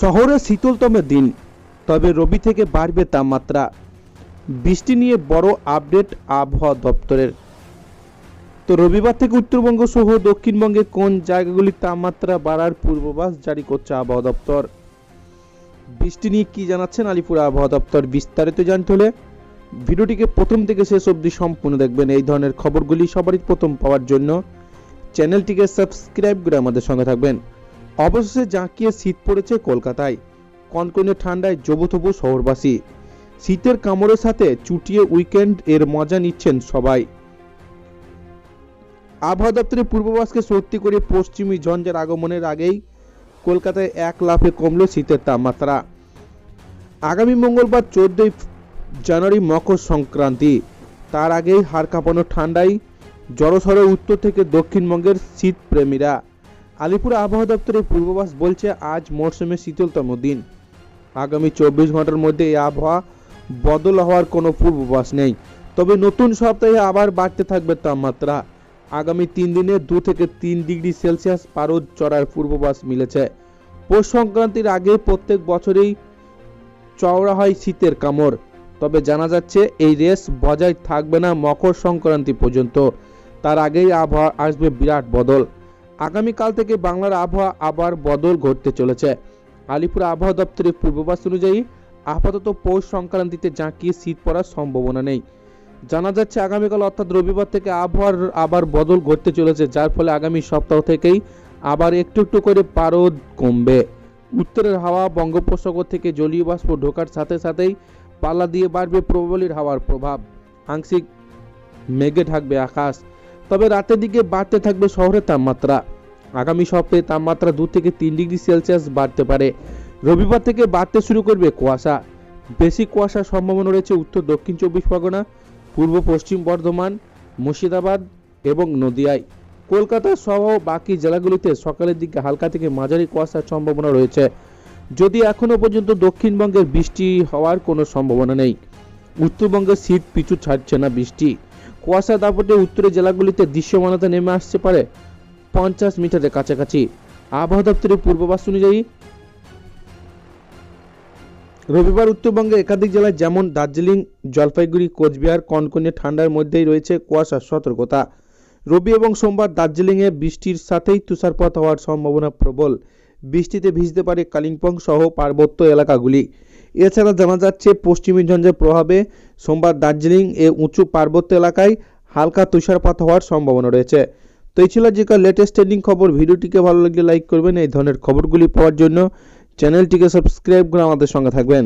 শহরে শীতলতম দিন, তবে রবি থেকে বাড়বে তাপমাত্রা। বৃষ্টি নিয়ে বড় আপডেট আবহাওয়া দপ্তরের। তো রবিবার থেকে উত্তরবঙ্গ সহ দক্ষিণবঙ্গে কোন জায়গাগুলির তাপমাত্রা বাড়ার পূর্বাভাস জারি করছে আবহাওয়া দপ্তর? বৃষ্টি নিয়ে কি জানাচ্ছেন আলিপুর আবহাওয়া দপ্তর বিস্তারিত জানতে হলে ভিডিওটিকে প্রথম থেকে শেষ অবধি সম্পূর্ণ দেখবেন। এই ধরনের খবরগুলি সবারই প্রথম পাওয়ার জন্য চ্যানেলটিকে সাবস্ক্রাইব করে আমাদের সঙ্গে থাকবেন। অবশেষে জাঁকিয়ে শীত পড়েছে কলকাতায়। কনকনে ঠান্ডায় জবুথবু শহরবাসী। শীতের কামড়ের সাথে চুটিয়ে উইকেন্ড এর মজা নিচ্ছেন সবাই। আবহাওয়া দপ্তরের পূর্বাভাসকে সত্যি করে পশ্চিমী ঝঞ্ঝার আগমনের আগেই কলকাতায় এক লাফে কমল শীতের তাপমাত্রা। আগামী মঙ্গলবার চোদ্দই জানুয়ারি মকর সংক্রান্তি। তার আগেই হাড় কাঁপানো ঠান্ডায় জড়সড় উত্তর থেকে দক্ষিণবঙ্গের শীত প্রেমীরা আলিপুর আবহাওয়া দপ্তরের পূর্বাভাস বলছে, আজ মরশুমের শীতলতম দিন। আগামী চব্বিশ ঘণ্টার মধ্যে এই আবহাওয়া বদল হওয়ার কোনো পূর্বাভাস নেই। তবে নতুন সপ্তাহে আবার বাড়তে থাকবে তাপমাত্রা। আগামী তিন দিনে দু থেকে তিন ডিগ্রি সেলসিয়াস পারদ চড়ার পূর্বাভাস মিলেছে। পৌষ সংক্রান্তির আগে প্রত্যেক বছরেই চওড়া হয় শীতের কামড়। তবে জানা যাচ্ছে, এই রেস বজায় থাকবে না মকর সংক্রান্তি পর্যন্ত। তার আগেই আবহাওয়া আসবে বিরাট বদল। আগামীকাল থেকে বাংলার আবহাওয়া আবার বদল ঘটতে চলেছে। আলিপুর আবহাওয়া দপ্তরের পূর্বাভাস অনুযায়ী আপাতত পৌষ সংক্রান্তিতে জাঁকিয়ে শীত পড়ার সম্ভাবনা নেই। জানা যাচ্ছে আগামীকাল অর্থাৎ রবিবার থেকে আবহাওয়ার আবার বদল ঘটতে চলেছে, যার ফলে আগামী সপ্তাহ থেকেই আবার একটু একটু করে পারদ কমবে। উত্তরের হাওয়া বঙ্গোপসাগর থেকে জলীয় বাষ্প ঢোকার সাথে সাথেই পাল্লা দিয়ে বাড়বে প্রবলির হাওয়ার প্রভাব। আংশিক মেঘে ঢাকবে আকাশ। তবে রাতের দিকে বাড়তে থাকবে শহরের তাপমাত্রা। আগামী সপ্তাহে তাপমাত্রা দু থেকে তিন ডিগ্রি সেলসিয়াস বাড়তে পারে। রবিবার থেকে বাড়তে শুরু করবে কুয়াশা। বেশি কুয়াশার সম্ভাবনা রয়েছে উত্তর, দক্ষিণ চব্বিশ পরগনা, পূর্ব পশ্চিম বর্ধমান, মুর্শিদাবাদ এবং নদিয়ায়। কলকাতা সহ বাকি জেলাগুলিতে সকালের দিকে হালকা থেকে মাঝারি কুয়াশার সম্ভাবনা রয়েছে। যদি এখনও পর্যন্ত দক্ষিণবঙ্গের বৃষ্টি হওয়ার কোনো সম্ভাবনা নেই, উত্তরবঙ্গের শীত পিছু ছাড়ছে না বৃষ্টি। কুয়াশা দাপটে উত্তরের জেলাগুলিতে দৃশ্যমানতা নেমে আসতে পারে পঞ্চাশ মিটারের কাছাকাছি। আবহাওয়া দপ্তরের পূর্বাভাস অনুযায়ী রবিবার উত্তরবঙ্গে একাধিক জেলায় যেমন দার্জিলিং, জলপাইগুড়ি, কোচবিহার, কনকনে ঠান্ডার মধ্যেই রয়েছে কুয়াশার সতর্কতা। রবি এবং সোমবার দার্জিলিংয়ে বৃষ্টির সাথেই তুষারপাত হওয়ার সম্ভাবনা প্রবল। বৃষ্টিতে ভিজতে পারে কালিম্পং সহ পার্বত্য এলাকাগুলি। এছাড়া জানা যাচ্ছে, পশ্চিমী ঝঞ্ঝের প্রভাবে সোমবার দার্জিলিং এ উঁচু পার্বত্য এলাকায় হালকা তুষারপাত হওয়ার সম্ভাবনা রয়েছে। তো এই ছিল আজকের লেটেস্ট ট্রেন্ডিং খবর। ভিডিওটিকে ভালো লাগলে লাইক করবেন। এই ধরনের খবরগুলি পাওয়ার জন্য চ্যানেলটিকে সাবস্ক্রাইব করে আমাদের সঙ্গে থাকবেন।